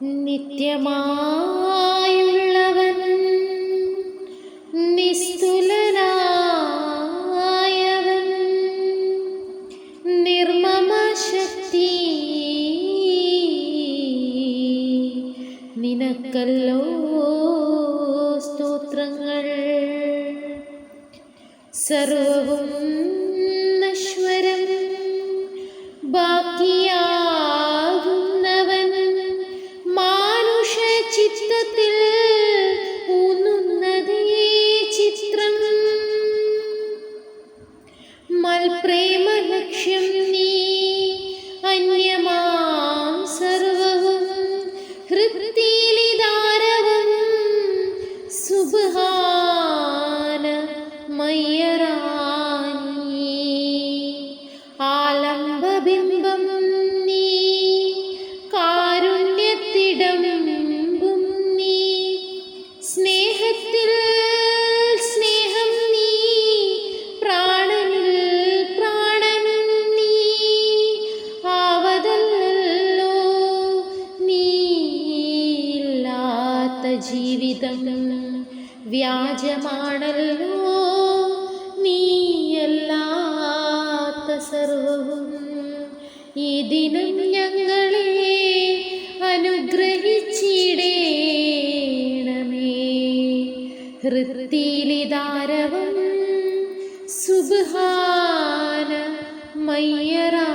നിത്യമായുള്ളവൻ നിസ്തുലനായവൻ നിർമ്മമ ശക്തി നിനക്കല്ലോ സ്തോത്രങ്ങൾ. സർവവും നശ്വരം ചിത്തത്തിൽ ഊന്നുന്നതേ ചിത്രം. മൽപ്രേമ ലക്ഷ്യം നീ അന്യമാം സർവവും. ഹൃത്തിലിതാരവും സുബാന മയ്യറാനി ആലംബബിംബം ജീവിതം വ്യാജമാണല്ലോ. നീയല്ലാത്ത സർവവും ഈ ദിനം ഞങ്ങളെ അനുഗ്രഹിച്ചിടേണമേ. ഹൃത്തിലിതാരവം സുബാന മയ്യറാ